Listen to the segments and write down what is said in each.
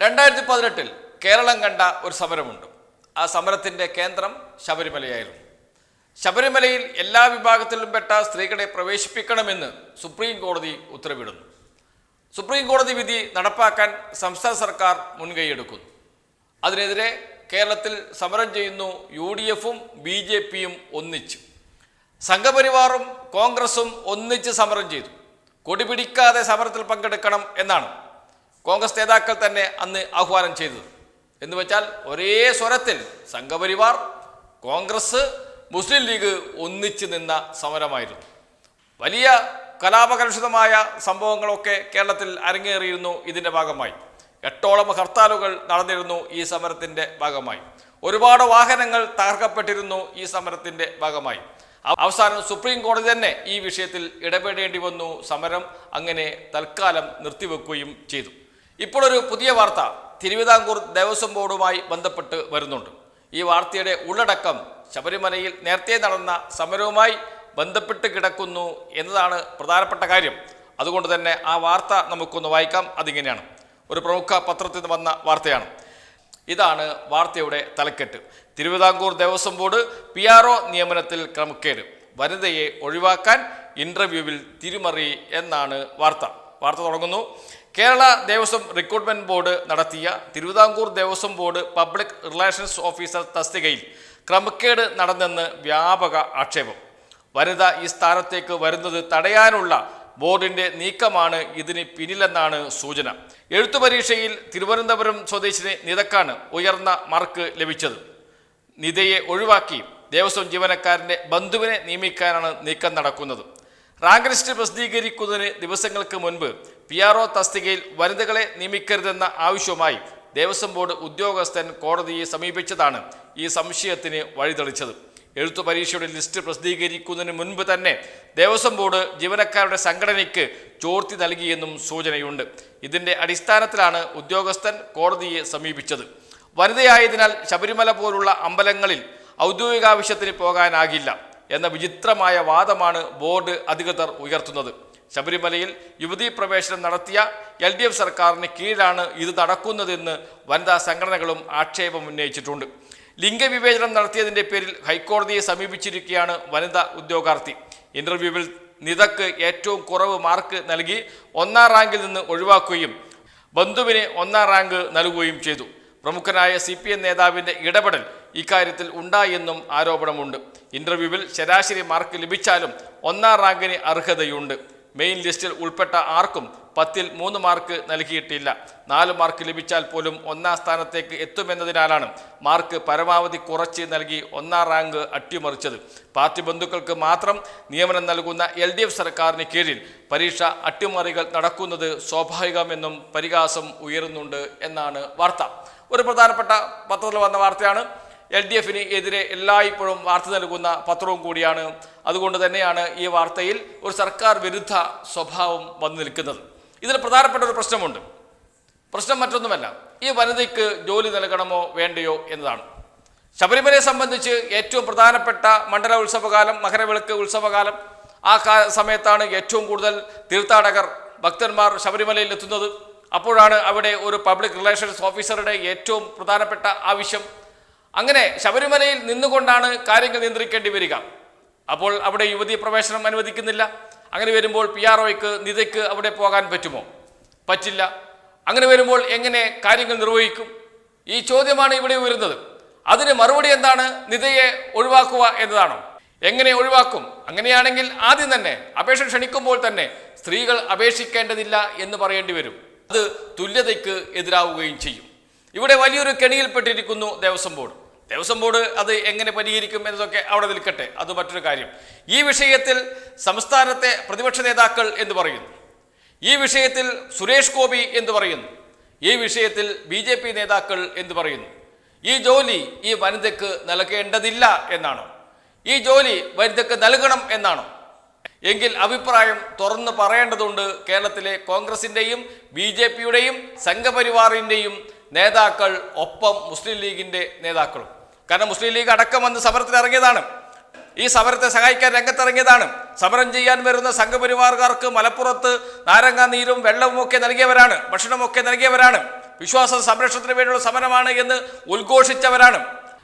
രണ്ടായിരത്തി പതിനെട്ടിൽ കേരളം കണ്ട ഒരു സമരമുണ്ട്. ആ സമരത്തിന്റെ കേന്ദ്രം ശബരിമലയായിരുന്നു. ശബരിമലയിൽ എല്ലാ വിഭാഗത്തിലും പെട്ട സ്ത്രീകളെ പ്രവേശിപ്പിക്കണമെന്ന് സുപ്രീം കോടതി ഉത്തരവിടുന്നു. സുപ്രീം കോടതി വിധി നടപ്പാക്കാൻ സംസ്ഥാന സർക്കാർ മുൻകൈയെടുക്കുന്നു. അതിനെതിരെ കേരളത്തിൽ സമരം ചെയ്യുന്നു യു ഡി എഫും ബി ജെ പിയും ഒന്നിച്ച്. സംഘപരിവാറും കോൺഗ്രസും ഒന്നിച്ച് സമരം ചെയ്തു. കൊടിപിടിക്കാതെ സമരത്തിൽ പങ്കെടുക്കണം എന്നാണ് കോൺഗ്രസ് നേതാക്കൾ തന്നെ അന്ന് ആഹ്വാനം ചെയ്തത്. എന്ന് വെച്ചാൽ ഒരേ സ്വരത്തിൽ സംഘപരിവാർ കോൺഗ്രസ് മുസ്ലിം ലീഗ് ഒന്നിച്ച് നിന്ന സമരമായിരുന്നു. വലിയ കലാപകലുഷിതമായ സംഭവങ്ങളൊക്കെ കേരളത്തിൽ അരങ്ങേറിയിരുന്നു ഇതിന്റെ ഭാഗമായി. എട്ടോളം ഹർത്താലുകൾ നടന്നിരുന്നു ഈ സമരത്തിന്റെ ഭാഗമായി. ഒരുപാട് വാഹനങ്ങൾ തകർക്കപ്പെട്ടിരുന്നു ഈ സമരത്തിന്റെ ഭാഗമായി. അവസാനം സുപ്രീം കോടതി തന്നെ ഈ വിഷയത്തിൽ ഇടപെടേണ്ടി വന്നു. സമരം അങ്ങനെ തൽക്കാലം നിർത്തിവെക്കുകയും ചെയ്തു. ഇപ്പോൾ ഒരു പുതിയ വാർത്ത തിരുവിതാംകൂർ ദേവസ്വം ബോർഡുമായി ബന്ധപ്പെട്ട് വരുന്നുണ്ട്. ഈ വാർത്തയുടെ ഉള്ളടക്കം ശബരിമലയിൽ നേരത്തെ നടന്ന സമരവുമായി ബന്ധപ്പെട്ട് കിടക്കുന്നു എന്നതാണ് പ്രധാനപ്പെട്ട കാര്യം. അതുകൊണ്ട് തന്നെ ആ വാർത്ത നമുക്കൊന്ന് വായിക്കാം. അതിങ്ങനെയാണ്. ഒരു പ്രമുഖ പത്രത്തിൽ നിന്ന് വന്ന വാർത്തയാണ്. ഇതാണ് വാർത്തയുടെ തലക്കെട്ട്. Thiruvithamkoor Devaswom board P R O നിയമനത്തിൽ ക്രമക്കേട്. വനിതയെ ഒഴിവാക്കാൻ ഇന്റർവ്യൂവിൽ തിരിമറി എന്നാണ് വാർത്ത. വാർത്ത തുടങ്ങുന്നു. കേരള ദേവസ്വം റിക്രൂട്ട്മെന്റ് ബോർഡ് നടത്തിയ Thiruvithamkoor Devaswom board public relations officer തസ്തികയിൽ ക്രമക്കേട് നടന്നെന്ന് വ്യാപക ആക്ഷേപം. വനിത ഈ സ്ഥാനത്തേക്ക് വരുന്നത് തടയാനുള്ള ബോർഡിന്റെ നീക്കമാണ് ഇതിന് പിന്നിലെന്നാണ് സൂചന. എഴുത്തു പരീക്ഷയിൽ തിരുവനന്തപുരം സ്വദേശിനി നിതക്കാണ് ഉയർന്ന മാർക്ക് ലഭിച്ചത്. നിതയെ ഒഴിവാക്കി ദേവസ്വം ജീവനക്കാരന്റെ ബന്ധുവിനെ നിയമിക്കാനാണ് നീക്കം നടക്കുന്നത്. റാങ്ക് ലിസ്റ്റ് പ്രസിദ്ധീകരിക്കുന്നതിന് ദിവസങ്ങൾക്ക് മുൻപ് പി ആർ ഒ തസ്തികയിൽ വനിതകളെ നിയമിക്കരുതെന്ന ആവശ്യവുമായി ദേവസ്വം ബോർഡ് ഉദ്യോഗസ്ഥൻ കോടതിയെ സമീപിച്ചതാണ് ഈ സംശയത്തിന് വഴിതെളിച്ചത്. എഴുത്തു പരീക്ഷയുടെ ലിസ്റ്റ് പ്രസിദ്ധീകരിക്കുന്നതിന് മുൻപ് തന്നെ ദേവസ്വം ബോർഡ് ജീവനക്കാരുടെ സംഘടനയ്ക്ക് ചോർത്തി നൽകിയെന്നും സൂചനയുണ്ട്. ഇതിന്റെ അടിസ്ഥാനത്തിലാണ് ഉദ്യോഗസ്ഥൻ കോടതിയെ സമീപിച്ചത്. വനിതയായതിനാൽ ശബരിമല പോലുള്ള അമ്പലങ്ങളിൽ ഔദ്യോഗികാവശ്യത്തിന് പോകാനാകില്ല എന്ന വിചിത്രമായ വാദമാണ് ബോർഡ് അധികൃതർ ഉയർത്തുന്നത്. ശബരിമലയിൽ യുവതീ പ്രവേശനം നടത്തിയ എൽ ഡി എഫ് സർക്കാരിന് കീഴിലാണ് ഇത് നടക്കുന്നതെന്ന് വനിതാ സംഘടനകളും ആക്ഷേപം ഉന്നയിച്ചിട്ടുണ്ട്. ലിംഗവിവേചനം നടത്തിയതിന്റെ പേരിൽ ഹൈക്കോടതിയെ സമീപിച്ചിരിക്കുകയാണ് വനിതാ ഉദ്യോഗാർത്ഥി. ഇന്റർവ്യൂവിൽ നിതക്ക് ഏറ്റവും കുറവ് മാർക്ക് നൽകി ഒന്നാം റാങ്കിൽ നിന്ന് ഒഴിവാക്കുകയും ബന്ധുവിന് ഒന്നാം റാങ്ക് നൽകുകയും ചെയ്തു. പ്രമുഖനായ സി പി എം നേതാവിന്റെ ഇടപെടൽ ഇക്കാര്യത്തിൽ ഉണ്ടായെന്നും ആരോപണമുണ്ട്. ഇന്റർവ്യൂവിൽ ശരാശരി മാർക്ക് ലഭിച്ചാലും ഒന്നാം റാങ്കിന് അർഹതയുണ്ട്. മെയിൻ ലിസ്റ്റിൽ ഉൾപ്പെട്ട ആർക്കും പത്തിൽ മൂന്ന് മാർക്ക് നൽകിയിട്ടില്ല. നാല് മാർക്ക് ലഭിച്ചാൽ പോലും ഒന്നാം സ്ഥാനത്തേക്ക് എത്തുമെന്നതിനാലാണ് മാർക്ക് പരമാവധി കുറച്ച് നൽകി ഒന്നാം റാങ്ക് അട്ടിമറിച്ചത്. പാർട്ടി ബന്ധുക്കൾക്ക് മാത്രം നിയമനം നൽകുന്ന എൽ ഡി എഫ് സർക്കാരിന് കീഴിൽ പരീക്ഷ അട്ടിമറികൾ നടക്കുന്നത് സ്വാഭാവികമെന്നും പരിഹാസം ഉയരുന്നുണ്ട് എന്നാണ് വാർത്ത. ഒരു പ്രധാനപ്പെട്ട പത്രത്തിൽ വന്ന വാർത്തയാണ് എൽ ഡി എഫിന് എതിരെ എല്ലായ്പ്പോഴും വാർത്ത നൽകുന്ന പത്രവും കൂടിയാണ്. അതുകൊണ്ട് തന്നെയാണ് ഈ വാർത്തയിൽ ഒരു സർക്കാർ വിരുദ്ധ സ്വഭാവം വന്നു നിൽക്കുന്നത്. ഇതിൽ പ്രധാനപ്പെട്ട ഒരു പ്രശ്നമുണ്ട്. പ്രശ്നം മറ്റൊന്നുമല്ല ഈ വനിതയ്ക്ക് ജോലി നൽകണമോ വേണ്ടയോ എന്നതാണ്. ശബരിമലയെ സംബന്ധിച്ച് ഏറ്റവും പ്രധാനപ്പെട്ട മണ്ഡല ഉത്സവകാലം മകരവിളക്ക് ഉത്സവകാലം ആ കാ സമയത്താണ് ഏറ്റവും കൂടുതൽ തീർത്ഥാടകർ ഭക്തന്മാർ ശബരിമലയിൽ എത്തുന്നത്. അപ്പോഴാണ് അവിടെ ഒരു പബ്ലിക് റിലേഷൻസ് ഓഫീസറുടെ ഏറ്റവും പ്രധാനപ്പെട്ട ആവശ്യം. അങ്ങനെ ശബരിമലയിൽ നിന്നുകൊണ്ടാണ് കാര്യങ്ങൾ നിയന്ത്രിക്കേണ്ടി വരിക. അപ്പോൾ അവിടെ യുവതി പ്രവേശനം അനുവദിക്കുന്നില്ല. അങ്ങനെ വരുമ്പോൾ പി ആർ ഒയ്ക്ക് നിതയ്ക്ക് അവിടെ പോകാൻ പറ്റുമോ? പറ്റില്ല. അങ്ങനെ വരുമ്പോൾ എങ്ങനെ കാര്യങ്ങൾ നിർവഹിക്കും? ഈ ചോദ്യമാണ് ഇവിടെ ഉയരുന്നത്. അതിന് മറുപടി എന്താണ്? നിതയെ ഒഴിവാക്കുക എന്നതാണോ? എങ്ങനെ ഒഴിവാക്കും? അങ്ങനെയാണെങ്കിൽ ആദ്യം തന്നെ അപേക്ഷ ക്ഷണിക്കുമ്പോൾ തന്നെ സ്ത്രീകൾ അപേക്ഷിക്കേണ്ടതില്ല എന്ന് പറയേണ്ടി വരും. അത് തുല്യതയ്ക്ക് എതിരാവുകയും ചെയ്യും. ഇവിടെ വലിയൊരു കെണിയിൽപ്പെട്ടിരിക്കുന്നു ദേവസ്വം ബോർഡ്. ദേവസ്വം ബോർഡ് അത് എങ്ങനെ പരിഹരിക്കും എന്നതൊക്കെ അവിടെ നിൽക്കട്ടെ. അത് മറ്റൊരു കാര്യം. ഈ വിഷയത്തിൽ സംസ്ഥാനത്തെ പ്രതിപക്ഷ നേതാക്കൾ എന്ന് പറയുന്നു. ഈ വിഷയത്തിൽ സുരേഷ് ഗോപി എന്ന് പറയുന്നു. ഈ വിഷയത്തിൽ ബി ജെ പി നേതാക്കൾ എന്ന് പറയുന്നു. ഈ ജോലി ഈ വനിതയ്ക്ക് നൽകേണ്ടതില്ല എന്നാണോ? ഈ ജോലി വനിതയ്ക്ക് നൽകണം എന്നാണോ? എങ്കിൽ അഭിപ്രായം തുറന്നു പറയേണ്ടതുണ്ട് കേരളത്തിലെ കോൺഗ്രസിന്റെയും ബി ജെ പിയുടെയും സംഘപരിവാറിന്റെയും നേതാക്കൾ ഒപ്പം മുസ്ലിം ലീഗിന്റെ നേതാക്കളും. കാരണം മുസ്ലിം ലീഗ് അടക്കം വന്ന് സമരത്തിൽ ഇറങ്ങിയതാണ്. ഈ സമരത്തെ സഹായിക്കാൻ രംഗത്തിറങ്ങിയതാണ്. സമരം ചെയ്യാൻ വരുന്ന സംഘപരിവാറുകാർക്ക് മലപ്പുറത്ത് നാരങ്ങ നീരും വെള്ളവും ഒക്കെ നൽകിയവരാണ് ഭക്ഷണമൊക്കെ നൽകിയവരാണ്. വിശ്വാസ സംരക്ഷണത്തിന് വേണ്ടിയുള്ള സമരമാണ് എന്ന് ഉദ്ഘോഷിച്ചവരാണ്.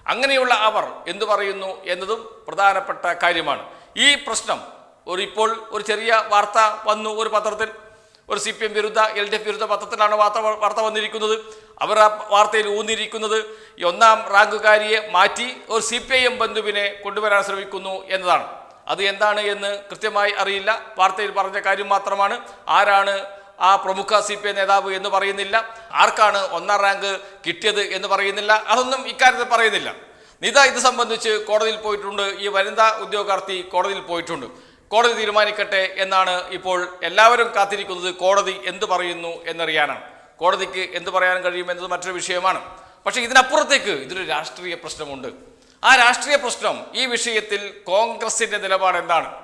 അങ്ങനെയുള്ള അവർ എന്തു പറയുന്നു എന്നതും പ്രധാനപ്പെട്ട കാര്യമാണ്. ഈ പ്രശ്നം ഒരു ഇപ്പോൾ ഒരു ചെറിയ വാർത്ത വന്നു ഒരു പത്രത്തിൽ. ഒരു സി പി എം വിരുദ്ധ എൽ ഡി എഫ് വിരുദ്ധ പത്രത്തിലാണ് വാർത്ത വാർത്ത വന്നിരിക്കുന്നത്. അവർ ആ വാർത്തയിൽ ഊന്നിയിരിക്കുന്നത് ഈ ഒന്നാം റാങ്കുകാരിയെ മാറ്റി ഒരു സി പി ഐ എം ബന്ധുവിനെ കൊണ്ടുവരാൻ ശ്രമിക്കുന്നു എന്നതാണ്. അത് എന്താണ് എന്ന് കൃത്യമായി അറിയില്ല. വാർത്തയിൽ പറഞ്ഞ കാര്യം മാത്രമാണ് ആരാണ് ആ പ്രമുഖ സി പി ഐ നേതാവ് എന്ന് പറയുന്നില്ല. ആർക്കാണ് ഒന്നാം റാങ്ക് കിട്ടിയത് എന്ന് പറയുന്നില്ല. അതൊന്നും ഇക്കാര്യത്തിൽ പറയുന്നില്ല. നിത ഇത് സംബന്ധിച്ച് കോടതിയിൽ പോയിട്ടുണ്ട്. ഈ വനിതാ ഉദ്യോഗാർത്ഥി കോടതിയിൽ പോയിട്ടുണ്ട്. കോടതി തീരുമാനിക്കട്ടെ എന്നാണ് ഇപ്പോൾ എല്ലാവരും കാത്തിരിക്കുന്നത് കോടതി എന്ത് പറയുന്നു എന്നറിയാനാണ്. കോടതിക്ക് എന്ത് പറയാൻ കഴിയുമെന്നത് മറ്റൊരു വിഷയമാണ്. പക്ഷേ ഇതിനപ്പുറത്തേക്ക് ഇതൊരു രാഷ്ട്രീയ പ്രശ്നമുണ്ട്. ആ രാഷ്ട്രീയ പ്രശ്നം ഈ വിഷയത്തിൽ കോൺഗ്രസിന്റെ നിലപാട് എന്താണ്?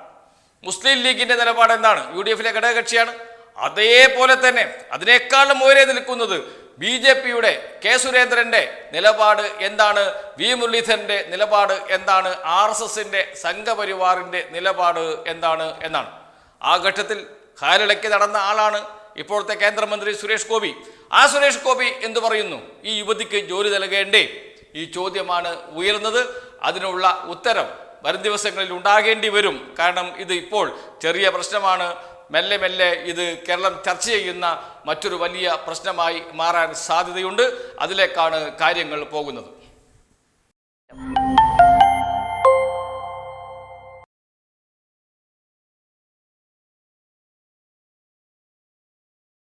മുസ്ലിം ലീഗിന്റെ നിലപാട് എന്താണ്? യു ഡി എഫിലെ ഘടകകക്ഷിയാണ്. അതേപോലെ തന്നെ അതിനേക്കാളും ഉയരെ നിൽക്കുന്നത് ബി ജെ പിയുടെ കെ സുരേന്ദ്രന്റെ നിലപാട് എന്താണ്? വി മുരളീധരന്റെ നിലപാട് എന്താണ്? ആർ എസ് എസിന്റെ സംഘപരിവാറിന്റെ നിലപാട് എന്താണ് എന്നാണ്. ആ ഘട്ടത്തിൽ ഹാലിളയ്ക്ക് നടന്ന ആളാണ് ഇപ്പോഴത്തെ കേന്ദ്രമന്ത്രി സുരേഷ് ഗോപി. ആ സുരേഷ് ഗോപി എന്തു പറയുന്നു? ഈ യുവതിക്ക് ജോലി നൽകേണ്ടേ? ഈ ചോദ്യമാണ് ഉയർന്നത്. അതിനുള്ള ഉത്തരം വരും ദിവസങ്ങളിൽ ഉണ്ടാകേണ്ടി വരും. കാരണം ഇത് ഇപ്പോൾ ചെറിയ പ്രശ്നമാണ്. മെല്ലെ മെല്ലെ ഇത് കേരളം ചർച്ച ചെയ്യുന്ന മറ്റൊരു വലിയ പ്രശ്നമായി മാറാൻ സാധ്യതയുണ്ട്. അതിലേക്കാണ് കാര്യങ്ങൾ പോകുന്നത്.